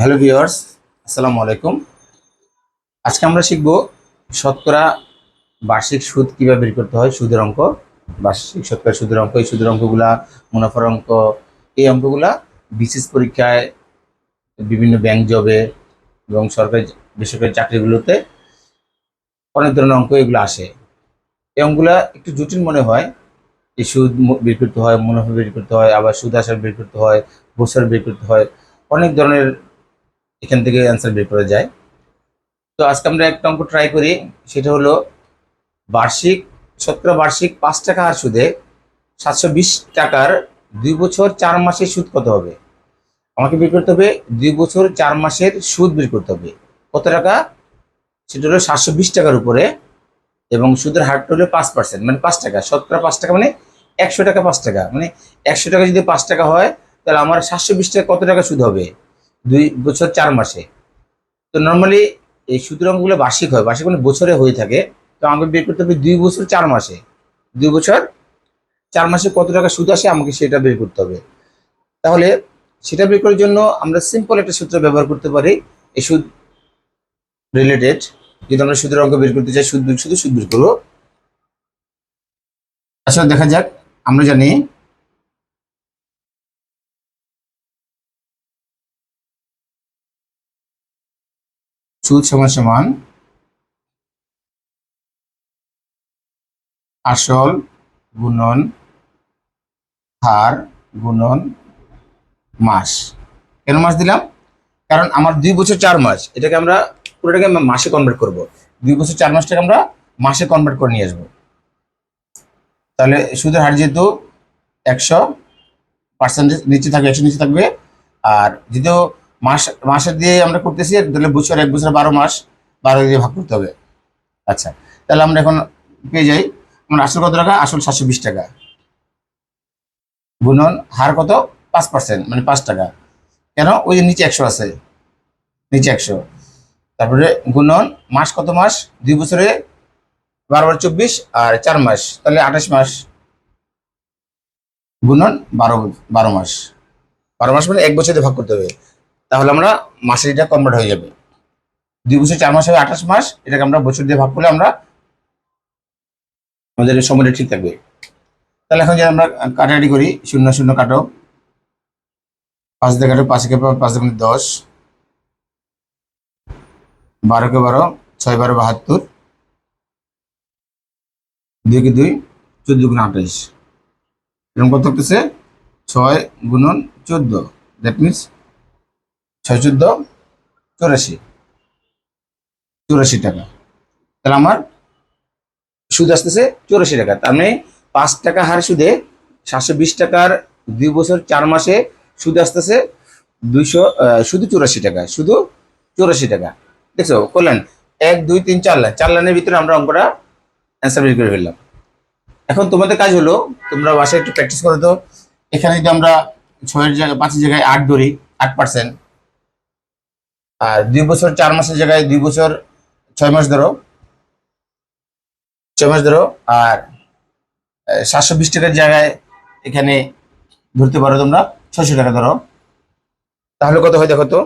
Hello viewers, আসসালামু আলাইকুম। আজকে আমরা শিখব শতকরা বার্ষিক সুদ কীভাবে বের করতে হয়, সুদের অঙ্ক। বার্ষিক শতকরা সুদের অঙ্ক, এই সুদের অঙ্কগুলা, মুনাফার অঙ্ক, এই অঙ্কগুলা বিশেষ পরীক্ষায় বিভিন্ন ব্যাংক জবে এবং সরকারি বেসরকারি চাকরিগুলোতে অনেক ধরনের অঙ্ক এগুলো আসে। এই অঙ্কগুলা একটু জটিল মনে হয়। এই সুদ বের করতে হয়, মুনাফা বের করতে হয়, আবার সুদ আসার বের করতে হয়, বছর বের করতে হয়, অনেক ধরনের এখান থেকে অ্যান্সার বের করা যায়। তো আজকে আমরা একটা অঙ্ক ট্রাই করি, সেটা হলো বার্ষিক, শতকরা বার্ষিক পাঁচ টাকা হার সুদে সাতশো বিশ টাকার দুই বছর চার মাসের সুদ কত হবে? আমাকে বের করতে হবে, দুই বছর চার মাসের সুদ বের করতে হবে। কত টাকা? সেটা হলো সাতশো বিশ টাকার উপরে এবং সুদের হারটা হলো পাঁচ পার্সেন্ট মানে পাঁচ টাকা। শতকরা পাঁচ টাকা মানে একশো টাকা পাঁচ টাকা মানে একশো টাকা যদি পাঁচ টাকা হয়, তাহলে আমার সাতশো বিশ টাকা কত টাকা সুদ হবে? দুই বছর চার মাসে। তো নর্মালি এই সুদের অঙ্কগুলো বার্ষিক হয়, বার্ষিক মানে বছরে হয়ে থাকে। তো আমাকে বের করতে হবে দুই বছর চার মাসে। দুই বছর চার মাসে কত টাকা সুদ আসে আমাকে সেটা বের করতে হবে। তাহলে সেটা বের করার জন্য আমরা সিম্পল একটা সূত্র ব্যবহার করতে পারি, এই সুদ রিলেটেড যদি আমরা সুদের অঙ্ক বের করতে চাই, সুদ শুধু সুদ বের করব। আসলে দেখা যাক, আমরা জানি সুদ সমান সমান আসল গুণন হার গুণন মাস। কেন মাস দিলাম? কারণ আমার দুই বছর চার মাস, এটাকে আমরা পুরোটাকে মাসে কনভার্ট করব। দুই বছর চার মাসটাকে আমরা মাসে কনভার্ট করে নিয়ে আসব। তাহলে সুদের হার যেহেতু একশো পার্সেন্টেজ নিচে থাকবে, একশো নিচে থাকবে, আর যেহেতু মাস, মাসে দিয়ে আমরা করতেছি, তাহলে বছর এক বছর বারো মাস, বারো দিয়ে ভাগ করতে হবে। আচ্ছা তাহলে আমরা এখন পেয়ে যাই। আমার আসল কত টাকা? আসল সাতশো বিশ টাকা। গুণন, হার কত? পাঁচ পার্সেন্ট মানে পাঁচ টাকা। কেন? ওই যে নিচে একশো আছে। নিচে একশো। তারপরে গুণন, মাস কত মাস? দুই বছরে বারো বার চব্বিশ আর চার মাস, তাহলে আঠাশ মাস। গুণন, বারো বারো মাস। বারো মাস মানে এক বছরে ভাগ করতে হবে। তাহলে আমরা মাসের এটা কনভার্ট হয়ে যাবে। দুই বছর চার মাস হবে, আঠাশ মাস, এটাকে আমরা বছর দিয়ে ভাগ করলে আমরা আমাদের সময়টা ঠিক থাকবে। তাহলে এখন যে আমরা কাটাকাটি করি, শূন্য শূন্য কাটো। পাঁচ দিয়ে কাটো পাঁচকে পাঁচ দিয়ে দশ। বারোকে বারো, ছয় বারো বাহাত্তর। দুই কে দুই, চোদ্দ গুণ আঠাইশ এরকম কত থাকতেছে? ছয় গুণন চোদ্দ। দ্যাট মিনস ছয় চোদ্দ চৌরাশি। চৌরাশি টাকা। তাহলে আমার সুদ আসতেছে চৌরাশি টাকা। তার মানে পাঁচ টাকা হার সুদে সাতশো বিশ টাকার দুই বছর চার মাসে সুদ আসতেছে দুইশো শুধু চৌরাশি টাকা, শুধু চৌরাশি টাকা। দেখছ, করলেন এক, দুই, তিন, চার লাইন। চার লাইনের ভিতরে আমরা অঙ্কটা অ্যান্সার বের করে ফেললাম। এখন তোমাদের কাজ হলো, তোমরা বাসায় একটু প্র্যাকটিস করো তো এখানে যদি আমরা ছয়ের জায়গায়, পাঁচের জায়গায় আট ধরি, আট পার্সেন্ট আর দুই বছর, চার মাসের জায়গায় দুই বছর, ছয় মাস ধরো। ছয় মাস ধরো, আর সাতশো বিশ টাকার জায়গায় এখানে ধরতে পারো তোমরা, ছয়শো টাকা ধরো। তাহলে কত হয় দেখো তো?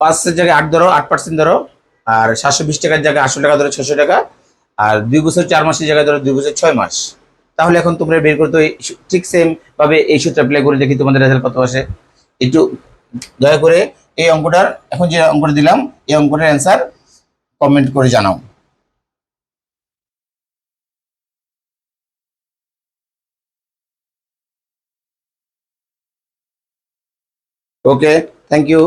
পাঁচের জায়গায় আট ধরো, আট পার্সেন্ট ধরো, আর সাতশো বিশ টাকার জায়গায় আটশো টাকা ধরো ছশো টাকা, আর দুই বছর, চার মাসের জায়গায় ধরো, দুই বছর, ছয় মাস। তাহলে এখন তোমরা বের করতে ঠিক সেম ভাবে এই সূত্র অ্যাপ্লাই করে দেখি তোমাদের রেজাল্ট কত আসে। একটু দয়া করে এই অঙ্কটার, এখন যে অঙ্কটা দিলাম, এই অঙ্কটার অ্যান্সার কমেন্ট করে জানাও। Okay thank you